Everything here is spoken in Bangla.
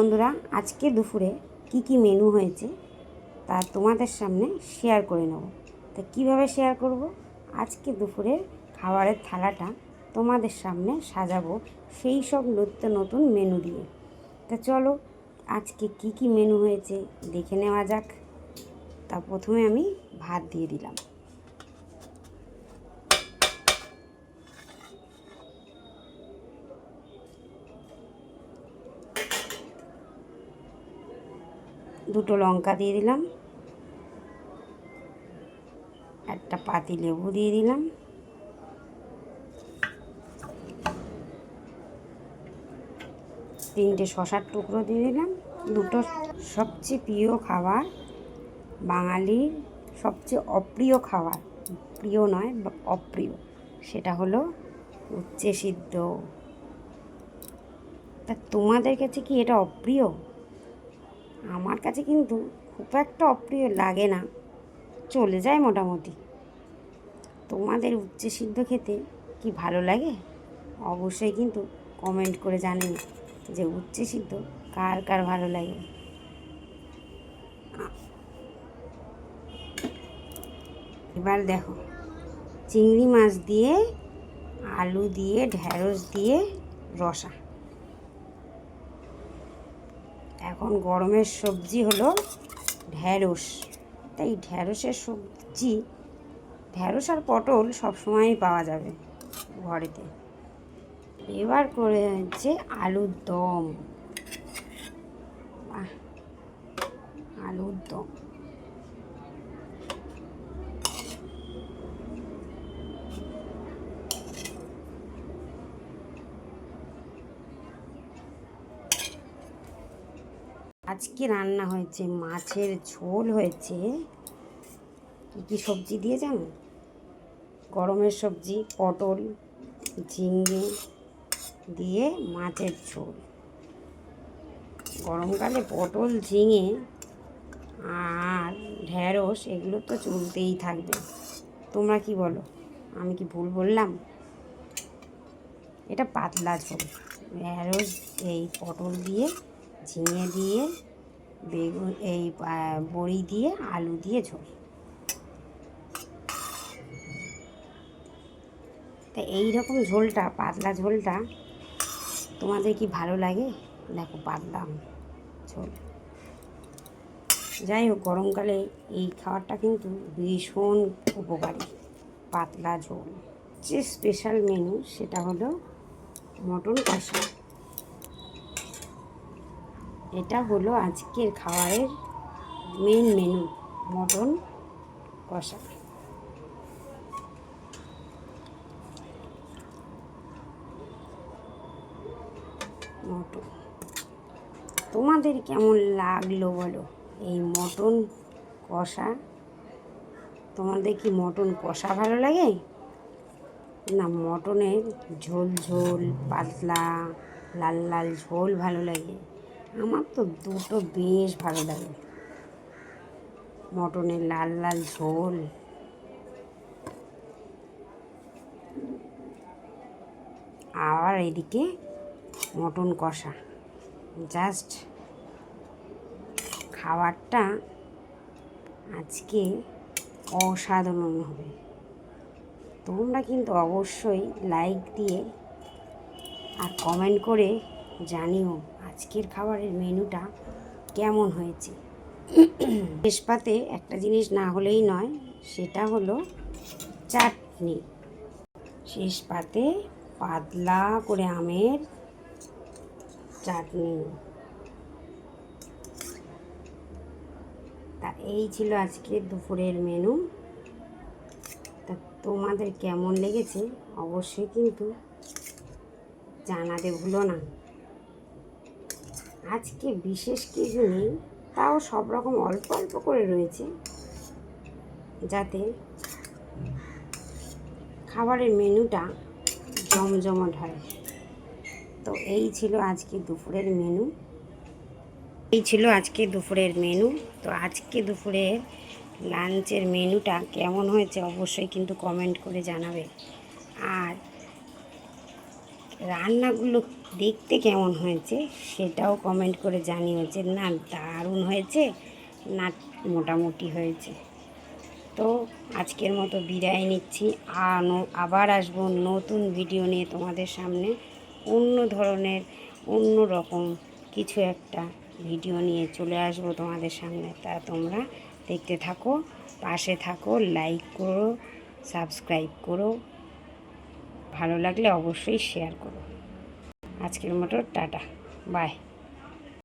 বন্ধুরা, আজকে দুপুরে কি কি মেনু হয়েছে তা তোমাদের সামনে শেয়ার করে নেব। তা কীভাবে শেয়ার করব? আজকে দুপুরে খাবারের থালাটা তোমাদের সামনে সাজাবো সেই সব নিত্য নতুন মেনু দিয়ে। তা চলো, আজকে কি কি মেনু হয়েছে দেখে নেওয়া যাক। তা প্রথমে আমি ভাত দিয়ে দিলাম। দুটো লঙ্কা দিয়ে দিলাম। একটা পাতি লেবু দিয়ে দিলাম। তিনটে শশার টুকরো দিয়ে দিলাম। দুটো সবচেয়ে প্রিয় খাবার বাঙালির সবচেয়ে অপ্রিয় খাবার, প্রিয় নয় অপ্রিয়, সেটা হলো উচ্চে সিদ্ধ। তা তোমাদের কাছে কি এটা অপ্রিয়? আমার কাছে কিন্তু খুব একটা অপ্রিয় লাগে না। চলে যায় মোটামুটি। তোমাদের উচ্চে সিদ্ধ খেতে কি ভালো লাগে? অবশ্যই কিন্তু কমেন্ট করে জানিয়ে যে উচ্চে সিদ্ধ কার কার ভালো লাগে। এবার দেখো, চিংড়ি মাছ দিয়ে, আলু দিয়ে ঢ্যাঁড়স দিয়ে, রসা। এখন গরমের সবজি হলো ঢ্যাঁড়স। তাই ঢ্যাঁড়সের সবজি, ঢ্যাঁড়স আর পটল সবসময়ই পাওয়া যাবে ঘরেতে। এবার করে হচ্ছে আলুর দম। আলুর দম। আজকে রান্না হয়েছে, মাছের ঝোল হয়েছে। কী কী সবজি দিয়ে জানো? গরমের সবজি, পটল, ঝিঙে দিয়ে মাছের ঝোল। গরমকালে পটল, ঝিঙে আর ঢ্যাঁড়স এগুলো তো চলতেই থাকবে। তোমরা কি বলো? আমি কি ভুল বললাম? এটা পাতলা ঝোল। ঢ্যাঁড়স এই পটল দিয়ে, ঝিঙে দিয়ে বেগুন, এই বড়ি দিয়ে আলু দিয়ে ঝোল। তা এই রকম ঝোলটা, পাতলা ঝোলটা, তোমাদের কি ভালো লাগে? দেখো, পাতলা ঝোল। যাই হোক, গরমকালে এই খাবারটা কিন্তু ভীষণ উপকারী, পাতলা ঝোল। যে স্পেশাল মেনু সেটা হলো মটন কষা। এটা হলো আজকের খাবারের মেন মেনু মটন কষা। মটন। তোমাদের কেমন লাগল বলো? এই মটন কষা। তোমাদের কি মটন কষা ভালো লাগে? না, মটনের ঝোল ঝোল, পাতলা, লাল লাল ঝোল ভালো লাগে। আমার তো দুটো বেশ ভালো লাগে। মটনের লাল লাল ঝোল। আবার এদিকে মটন কষা। জাস্ট খাবারটা আজকে অসাধারণ হবে। তোমরা কিন্তু অবশ্যই লাইক দিয়ে আর কমেন্ট করে জানিও। আজকের খাবারের মেনুটা কেমন হয়েছে? শেষ একটা জিনিস না হলেই নয়, সেটা হলো চাটনি। শেষ পাতে পাতলা করে আমের চাটনি। তা এই ছিল আজকের দুপুরের মেনু। তা তোমাদের কেমন লেগেছে? অবশ্যই কিন্তু জানাতে ভুলো না। আজকে বিশেষ কিছু নেই, তাও সব রকম অল্প অল্প করে রয়েছে, যাতে খাবারের মেনুটা জমজমট হয়। তো এই ছিল আজকে দুপুরের মেনু। এই ছিল আজকে দুপুরের মেনু। তো আজকে দুপুরের লাঞ্চের মেনুটা কেমন হয়েছে অবশ্যই কিন্তু কমেন্ট করে জানাবে। আর রান্নাগুলো দেখতে কেমন হয়েছে সেটাও কমেন্ট করে জানিও যে না, দারুণ হয়েছে, না, মোটামুটি হয়েছে। তো আজকের মতো বিদায় নিচ্ছি। আবার আসব নতুন ভিডিও নিয়ে তোমাদের সামনে। অন্য ধরনের, অন্য রকম কিছু একটা ভিডিও নিয়ে চলে আসব তোমাদের সামনে। তা তোমরা দেখতে থাকো, পাশে থাকো লাইক করো সাবস্ক্রাইব করো। ভালো লাগলে অবশ্যই শেয়ার করো। আজকের মতো টাটা বাই